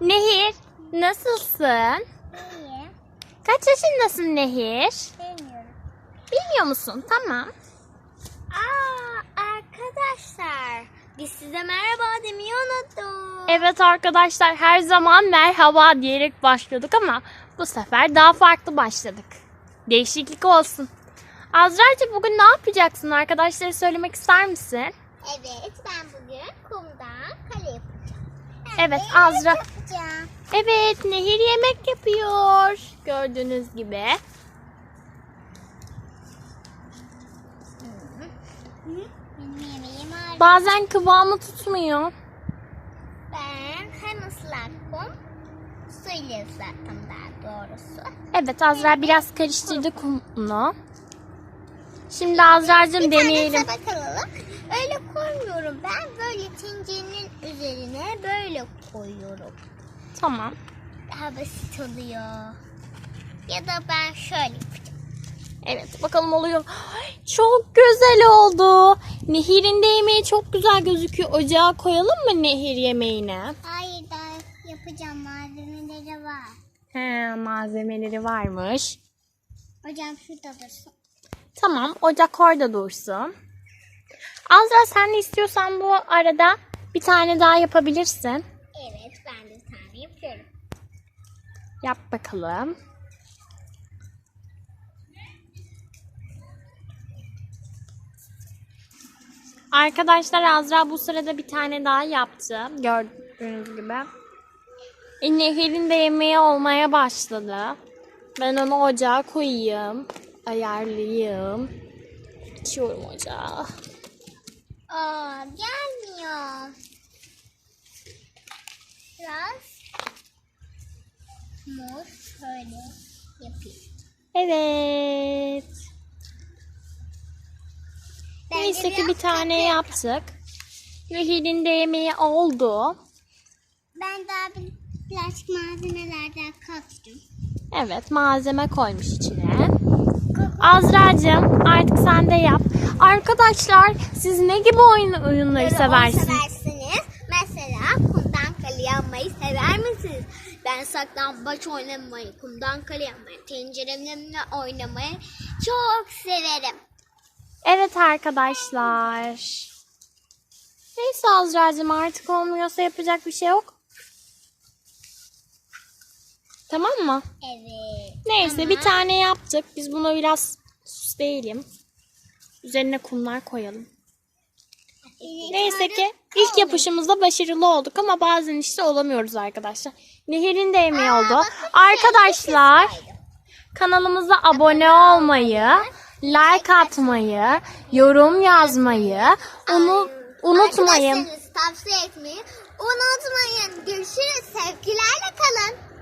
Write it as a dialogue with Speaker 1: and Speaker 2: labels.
Speaker 1: Nehir, nasılsın?
Speaker 2: İyi.
Speaker 1: Kaç yaşındasın Nehir?
Speaker 2: Bilmiyorum.
Speaker 1: Bilmiyor musun? Tamam.
Speaker 2: Aa arkadaşlar biz size merhaba demeyi unuttuk.
Speaker 1: Evet arkadaşlar her zaman merhaba diyerek başlıyorduk ama bu sefer daha farklı başladık. Değişiklik olsun. Azra'cığım bugün ne yapacaksın? Arkadaşlara söylemek ister misin?
Speaker 2: Evet ben bugün kumdan kale yapacağım.
Speaker 1: Evet, Azra.
Speaker 2: Yapacağım.
Speaker 1: Evet Nehir yemek yapıyor. Gördüğünüz gibi. Bazen kıvamı tutmuyor.
Speaker 2: Ben hem ıslak kum suyla ıslattım daha doğrusu.
Speaker 1: Evet Azra biraz karıştırdı kumunu. Şimdi Azra'cığım deneyelim.
Speaker 2: Öyle koymuyorum ben böyle tencerenin üzerine böyle koyuyorum.
Speaker 1: Tamam.
Speaker 2: Daha basit oluyor. Ya da ben şöyle yapacağım.
Speaker 1: Evet bakalım oluyor. Ay, Çok güzel oldu. Nehir'in de yemeği çok güzel gözüküyor. Ocağa koyalım mı Nehir yemeğini?
Speaker 2: Hayır daha yapacağım malzemeleri var.
Speaker 1: He, malzemeleri varmış.
Speaker 2: Hocam şurada dursun.
Speaker 1: Tamam ocak orada dursun. Azra sen de istiyorsan bu arada bir tane daha yapabilirsin.
Speaker 2: Evet ben de bir tane yapıyorum.
Speaker 1: Yap bakalım. Arkadaşlar Azra bu sırada bir tane daha yaptı. Gördüğünüz gibi. E, Nehir'in de yemeği olmaya başladı. Ben onu ocağa koyayım. Ayarlayayım. Açıyorum ocağı.
Speaker 2: Aa gelmiyor. Biraz mor şöyle yapayım.
Speaker 1: Evet.
Speaker 2: Bence
Speaker 1: Neyse ki bir tane
Speaker 2: katı-
Speaker 1: yaptık. Nehir'in de yemeği oldu.
Speaker 2: Ben daha bir plastik malzemelerden kattım.
Speaker 1: Evet malzeme koymuş içine. Azra'cığım artık sen de yap. Arkadaşlar siz ne gibi oyun, oyunları seversiniz?
Speaker 2: seversiniz. Mesela kumdan kale yapmayı sever misiniz? Ben saklambaç oynamayı, kumdan kale yapmayı, tenceremle oynamayı çok severim.
Speaker 1: Evet arkadaşlar. Neyse Azra'cığım artık olmuyorsa yapacak bir şey yok. Tamam mı?
Speaker 2: Evet.
Speaker 1: Neyse bir tane yaptık. Biz buna biraz süsleyelim. Üzerine kumlar koyalım. Neyse ki ilk yapışımızda başarılı olduk ama bazen işte olamıyoruz arkadaşlar. Nehir'in de emeği oldu. Arkadaşlar kanalımıza abone olmayı, like atmayı, yorum yazmayı unu, unutmayın.
Speaker 2: Tavsiye etmeyi unutmayın. Görüşürüz. Sevgilerle kalın.